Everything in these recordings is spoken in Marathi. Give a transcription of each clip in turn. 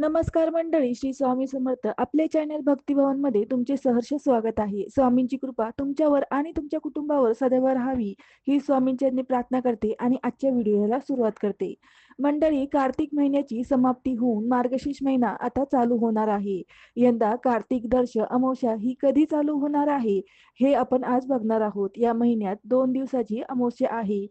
नमस्कार मंडळी श्री स्वामी समर्थ. आपले चॅनल भक्तिभवनमध्ये तुमचे सहर्ष स्वागत आहे. स्वामींची कृपा तुमच्यावर आणि तुमच्या कुटुंबावर सदैव राहावी ही स्वामींच्या प्रार्थना करते आणि आजच्या व्हिडिओला सुरुवात करते. मंडळी कार्तिक महिन्याची समाप्ती होऊन मार्गशीर्ष महिना आता चालू होणार आहे. यंदा कार्तिक दर्श अमावस्या ही कधी चालू होणार आहे हे आपण आज बघणार आहोत. या महिन्यात दोन दिवसाची अमावस्या आहे.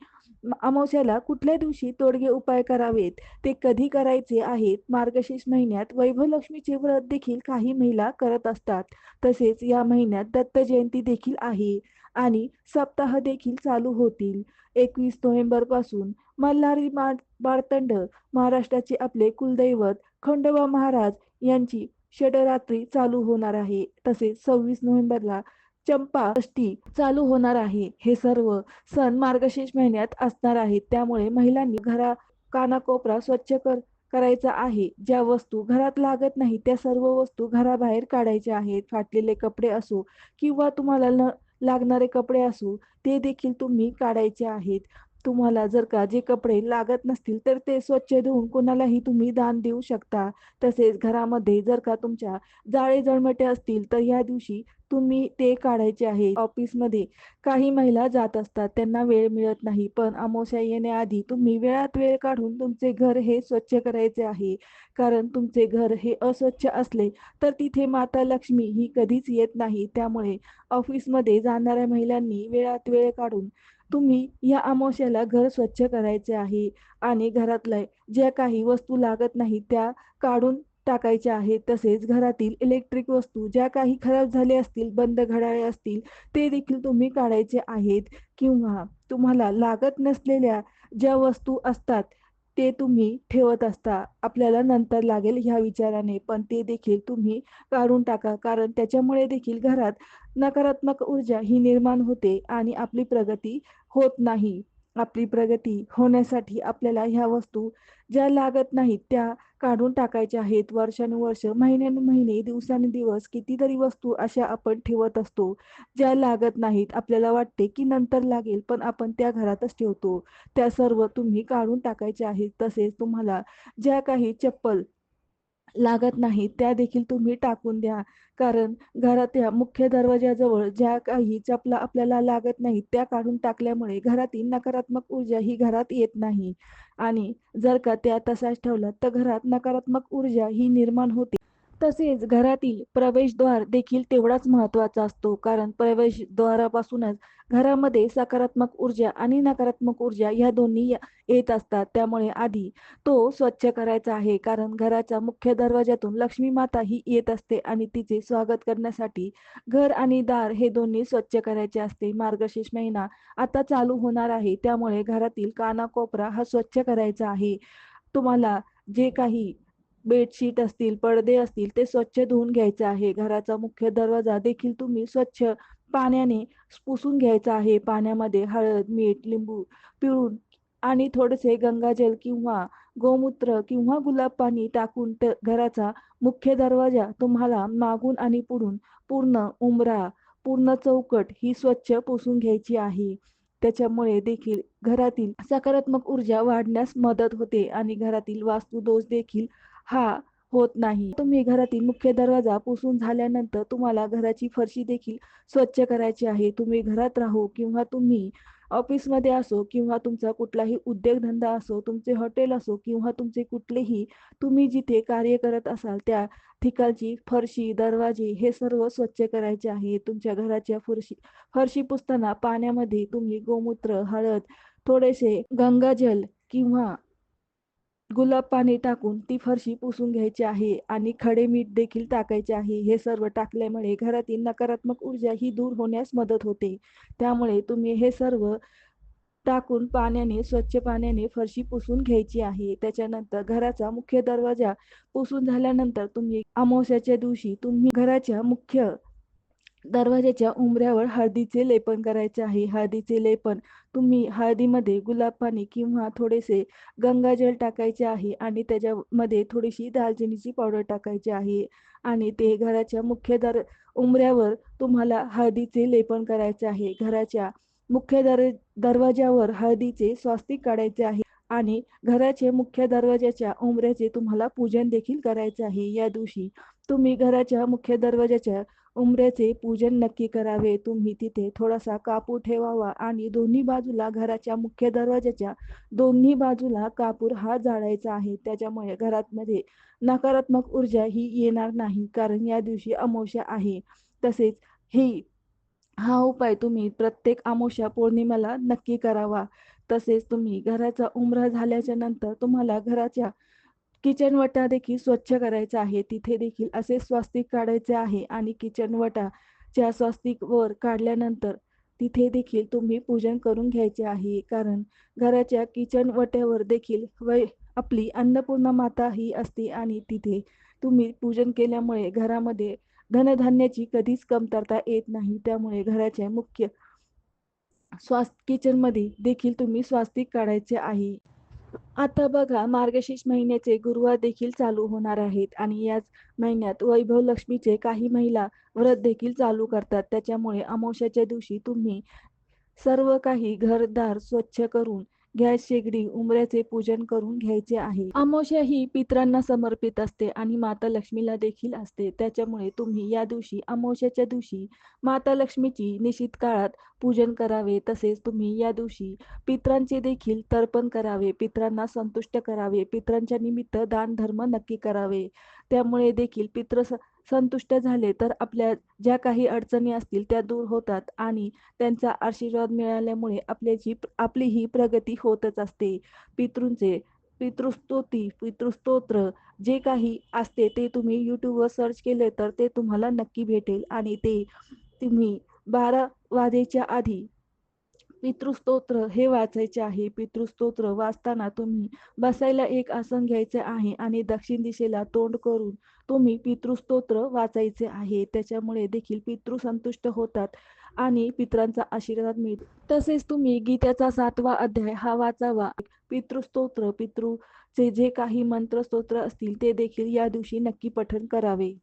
अमावस्याला कुठल्या दिवशी तोडगे उपाय करावेत? ते कधी करायचे आहेत? मार्गशीर्ष महिन्यात वैभवलक्ष्मीचे व्रत देखील काही महिला करत असतात. तसेच या महिन्यात दत्त जयंती देखील आहे आणि सप्ताह देखील चालू होतील. एकवीस नोव्हेंबरपासून मल्हारी मार्तंड महाराष्ट्राचे आपले कुलदैवत खंडोबा महाराज यांची षडरात्री चालू होणार आहे. तसेच सव्वीस नोव्हेंबरला चंपा षष्ठी चालू होणार आहे. हे सर्व सण मार्गशीर्ष महिन्यात असणार आहेत. त्यामुळे महिलांनी घरा कानाकोपरा स्वच्छ कर करायचा आहे. ज्या वस्तू घरात लागत नाही त्या सर्व वस्तू घराबाहेर काढायच्या आहेत. फाटलेले कपडे असो किंवा तुम्हाला न लागणारे कपडे असो ते देखील तुम्ही काढायचे आहेत. तुम्हाला जर का जे कपडे लागत नसतील तर ते स्वच्छ धुवून कोणालाही तुम्ही दान देऊ शकता. तसेच घरामध्ये जर का तुमच्या जाळे जळमटे असतील तर या दिवशी तुम्ही ते काढायचे आहे. ऑफिसमध्ये काही महिला जात असतात त्यांना वेळ मिळत नाही. पण अमावस्या येण्याआधी तुम्ही वेळात वेळ काढून तुमचे घर हे स्वच्छ करायचे आहे. कारण तुमचे घर हे अस्वच्छ असले तर तिथे माता लक्ष्मी ही कधीच येत नाही. त्यामुळे ऑफिसमध्ये जाणाऱ्या महिलांनी वेळात वेळ काढून तुम्ही या अमावस्याला घर स्वच्छ करायचे आहे आणि घरातल्या ज्या काही वस्तू लागत नाही त्या काढून टाकायच्या आहेत तसेच घरातील इलेक्ट्रिक वस्तू ज्या काही खराब झाल्या असतील बंद घड्याळे असतील ते देखील तुम्ही काढायचे आहेत. किंवा तुम्हाला लागत नसलेल्या ज्या वस्तू असतात ते तुम्ही ठेवत असता. आपल्याला नंतर लागेल ह्या विचाराने पण ते देखील तुम्ही काढून टाका. कारण त्याच्यामुळे देखील घरात नकारात्मक ऊर्जा ही निर्माण होते आणि आपली प्रगती होत नाही. आपली प्रगती होण्यासाठी आपल्याला ह्या वस्तू ज्या लागत नाहीत त्या काढून टाकायच्या आहेत. वर्षानुवर्ष महिन्यानुमहिने दिवसानुदिवस कितीतरी वस्तू अशा आपण ठेवत असतो ज्या लागत नाहीत. आपल्याला वाटते की नंतर लागेल पण आपण त्या घरातच ठेवतो. त्या सर्व तुम्ही काढून टाकायच्या आहेत. तसेच तुम्हाला ज्या काही चप्पल लागत नाही त्या देखील तुम्ही टाकून द्या. कारण घराच्या मुख्य दरवाजाजवळ ज्या काही चपला आपल्याला लागत नाही त्या काढून टाकल्यामुळे घरातील नकारात्मक ऊर्जा ही घरात येत नाही. आणि जर का त्या तसाच ठेवला तर घरात नकारात्मक ऊर्जा ही निर्माण होते. तसेच घरातील प्रवेशद्वार देखील तेवढाच महत्त्वाचा असतो. कारण प्रवेशद्वारापासूनच घरामध्ये सकारात्मक ऊर्जा आणि नकारात्मक ऊर्जा ह्या दोन्ही येत असतात. त्यामुळे आधी तो स्वच्छ करायचा आहे. कारण घराच्या मुख्य दरवाजातून लक्ष्मी माता ही येत असते आणि तिचे स्वागत करण्यासाठी घर आणि दार हे दोन्ही स्वच्छ करायचे असते. मार्गशीर्ष महिना आता चालू होणार आहे. त्यामुळे घरातील कानाकोपरा हा स्वच्छ करायचा आहे. तुम्हाला जे काही बेडशीट असतील पडदे असतील ते स्वच्छ धुवून घ्यायचे आहे. घराचा मुख्य दरवाजा देखील तुम्ही स्वच्छ पाण्याने पुसून घ्यायचा आहे. पाण्यामध्ये हळद मीठ लिंबू पिळून आणि थोडेसे गंगाजल किंवा गोमूत्र किंवा गुलाब पाणी टाकून घराचा मुख्य दरवाजा तुम्हाला मागून आणि पुढून पूर्ण उमरा पूर्ण चौकट ही स्वच्छ पुसून घ्यायची आहे. त्याच्यामुळे देखील घरातील सकारात्मक ऊर्जा वाढण्यास मदत होते आणि घरातील वास्तुदोष देखील हा होत नाही. तुम्ही घरातील मुख्य दरवाजा पुसून झाल्यानंतर तुम्हाला घराची फरशी देखील स्वच्छ करायची आहे. तुम्ही घरात राहू किंवा तुम्ही ऑफिसमध्ये असो किंवा तुमचा कुठलाही उद्योगधंदा असो तुमचे हॉटेल असो किंवा तुमचे कुठलेही तुम्ही जिथे कार्य करत असाल त्या ठिकाणची फरशी दरवाजे हे सर्व स्वच्छ करायचे आहे. तुमच्या घराच्या फरशी फरशी पुसताना पाण्यामध्ये तुम्ही गोमूत्र हळद थोडेसे गंगाजल किंवा गुलाब पाणी टाकून ती फरशी पुसून घ्यायची आहे आणि खडे मीठ देखील टाकायचे आहे. हे सर्व टाकल्यामुळे घरातील नकारात्मक ऊर्जा ही दूर होण्यास मदत होते. त्यामुळे तुम्ही हे सर्व टाकून पाण्याने स्वच्छ पाण्याने फरशी पुसून घ्यायची आहे. त्याच्यानंतर घराचा मुख्य दरवाजा पुसून झाल्यानंतर तुम्ही अमावस्याच्या दिवशी तुम्ही घराच्या मुख्य दरवाजाच्या उंबऱ्यावर हळदीचे लेपन करायचे आहे. हळदीचे लेपन तुम्ही हळदीमध्ये गुलाब पाणी किंवा थोडेसे गंगाजल टाकायचे आहे आणि त्याच्यामध्ये थोडीशी दालचिनीची पावडर टाकायची आहे आणि ते घराच्या मुख्य दर उंबऱ्यावर तुम्हाला हळदीचे लेपन करायचे आहे. घराच्या मुख्य दर दरवाजावर हळदीचे स्वास्तिक काढायचे आहे आणि घराचे मुख्य दरवाजाच्या उंबऱ्याचे तुम्हाला पूजन देखील करायचे आहे. या दिवशी तुम्ही घराच्या मुख्य दरवाजाच्या उंबऱ्याचे पूजन नक्की करावे. तुम्ही तिथे थोडासा कापूर ठेवावा आणि दोन्ही बाजूला घराच्या मुख्य दरवाजाच्या दोन्ही बाजूला कापूर हा जाळायचा आहे. त्याच्यामुळे घरात मध्ये नकारात्मक ऊर्जा ही येणार नाही कारण या दिवशी अमावस्या आहे. तसेच ही हा उपाय तुम्ही प्रत्येक अमावस्या पौर्णिमेला नक्की करावा. तसेच तुम्ही घराचा उंबरा झाल्याच्यानंतर तुम्हाला घराच्या किचन वटा देखील स्वच्छ करायचा आहे. तिथे देखील असे स्वास्तिक काढायचे आहे आणि किचन वटाच्या स्वास्तिक वर काढल्यानंतर तिथे देखील तुम्ही पूजन करून घ्यायचे आहे. कारण घराच्या किचन वट्यावर देखील वै आपली अन्नपूर्णा माता ही असते आणि तिथे तुम्ही पूजन केल्यामुळे घरामध्ये धनधान्याची कधीच कमतरता येत नाही. त्यामुळे घराच्या मुख्य स्वास्थ किचनमध्ये देखील तुम्ही स्वास्तिक काढायचे आहे. आता बघा मार्गशीर्ष महिन्याचे गुरुवार देखील चालू होणार आहेत आणि याच महिन्यात वैभव लक्ष्मीचे काही महिला व्रत देखील चालू करतात. त्याच्यामुळे अमावस्याच्या दिवशी तुम्ही सर्व काही घरदार स्वच्छ करून घ्या शेगडी उमऱ्याचे पूजन करून घ्यायचे आहे. अमावस्या ही पित्रांना समर्पित असते आणि माता लक्ष्मीला देखील असते. त्याच्यामुळे तुम्ही या दिवशी अमावस्याच्या दिवशी माता लक्ष्मीची निश्चित काळात पूजन करावे. तसेच तुम्ही या दिवशी पित्रांचे देखील तर्पण करावे. पित्रांना संतुष्ट करावे. पित्रांच्या निमित्त दान धर्म नक्की करावे. त्यामुळे देखील पित्र संतुष्ट झाले तर आपल्या ज्या काही अडचणी असतील त्या दूर होतात आणि त्यांचा आशीर्वाद मिळाल्यामुळे आपल्याची आपली ही प्रगती होतच असते. पितृंचे पितृस्तोती पितृस्तोत्र जे काही असते ते तुम्ही यूट्यूबवर सर्च केले तर ते तुम्हाला नक्की भेटेल आणि ते तुम्ही बारा वाजेच्या आधी पितृस्तोत्र हे वाचायचे आहे. पितृस्तोत्र वाचताना तुम्ही बसायला एक आसन घ्यायचे आहे आणि दक्षिण दिशेला तोंड करून तुम्ही पितृस्तोत्र वाचायचे आहे. त्याच्यामुळे देखील पितृ संतुष्ट होतात आणि पित्रांचा आशीर्वाद मिळतो. तसेच तुम्ही गीतेचा सातवा अध्याय हा वाचावा. पितृस्तोत्र पितृचे जे काही मंत्रस्तोत्र असतील ते देखील या दिवशी नक्की पठण करावे.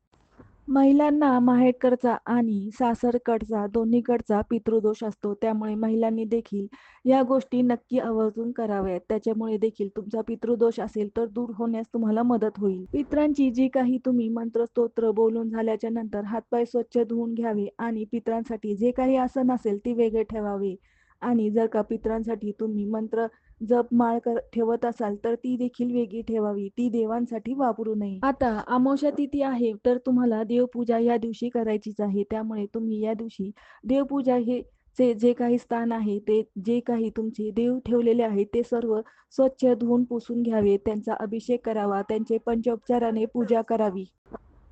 महिलांना माहेरकडचा आणि सासरकडचा दोन्हीकडचा पितृदोष असतो. त्यामुळे महिलांनी देखील या गोष्टी नक्की आवर्जून कराव्यात. त्याच्यामुळे देखील तुमचा पितृदोष असेल तर दूर होण्यास तुम्हाला मदत होईल. पित्रांची जी काही तुम्ही मंत्रस्तोत्र बोलून झाल्याच्यानंतर हातपाय स्वच्छ धुवून घ्यावे आणि पित्रांसाठी जे काही आसन असेल ते वेगळे ठेवावे. आणि जर का पित्रांसाठी तुम्ही मंत्र जप माळ ठेवत असाल तर ती देखील वेगळी ठेवावी. ती देवांसाठी वापरू नये. आता अमावस्या तिथी आहे तर तुम्हाला देवपूजा या दिवशी करायचीच आहे. त्यामुळे तुम्ही या दिवशी देवपूजा हे चे जे काही स्थान आहे ते जे काही तुमचे देव ठेवलेले आहे ते सर्व स्वच्छ धुवून पुसून घ्यावे. त्यांचा अभिषेक करावा. त्यांचे पंचोपचाराने पूजा करावी.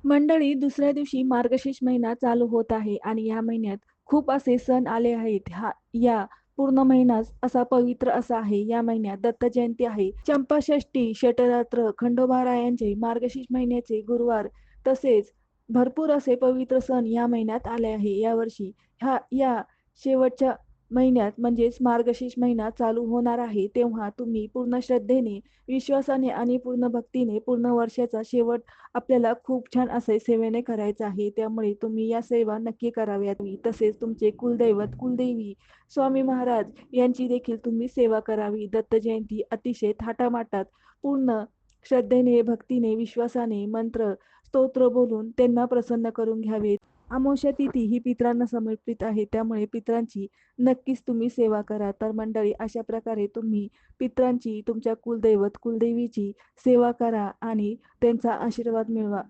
मंडळी दुसऱ्या दिवशी मार्गशीर्ष महिना चालू होत आहे आणि या महिन्यात खूप असे सण आले आहेत. हा या पूर्ण महिना असा पवित्र असा आहे या महिन्यात. दत्त जयंती आहे. चंपाषष्टी षटरात्र खंडोबारायांचे मार्गशीर्ष महिन्याचे गुरुवार तसेच भरपूर असे पवित्र सण या महिन्यात आले आहे. यावर्षी ह्या या शेवटच्या महिन्यात म्हणजेच मार्गशीर्ष महिना चालू होणार आहे तेव्हा तुम्ही पूर्ण श्रद्धेने विश्वासाने आणि पूर्ण भक्तीने पूर्ण वर्षाचा शेवट आपल्याला खूप छान असे सेवेने करायचा आहे. त्यामुळे तुम्ही या सेवा नक्की कराव्यात. तसेच तुमचे कुलदैवत कुलदेवी स्वामी महाराज यांची देखील तुम्ही सेवा करावी. दत्त जयंती अतिशय थाटामाटात पूर्ण श्रद्धेने भक्तीने विश्वासाने मंत्र स्तोत्र बोलून त्यांना प्रसन्न करून घ्यावेत अमावस्या तिथी ही पित्रांना समर्पित आहे. त्यामुळे पित्रांची नक्कीच तुम्ही सेवा करा. तर मंडळी अशा प्रकारे तुम्ही पित्रांची तुमच्या कुलदैवत कुलदेवीची सेवा करा आणि त्यांचा आशीर्वाद मिळवा.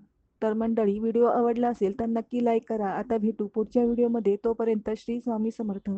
तर मंडळी व्हिडिओ आवडला असेल तर नक्की लाईक करा. आता भेटू पुढच्या व्हिडिओमध्ये. तोपर्यंत श्री स्वामी समर्थ.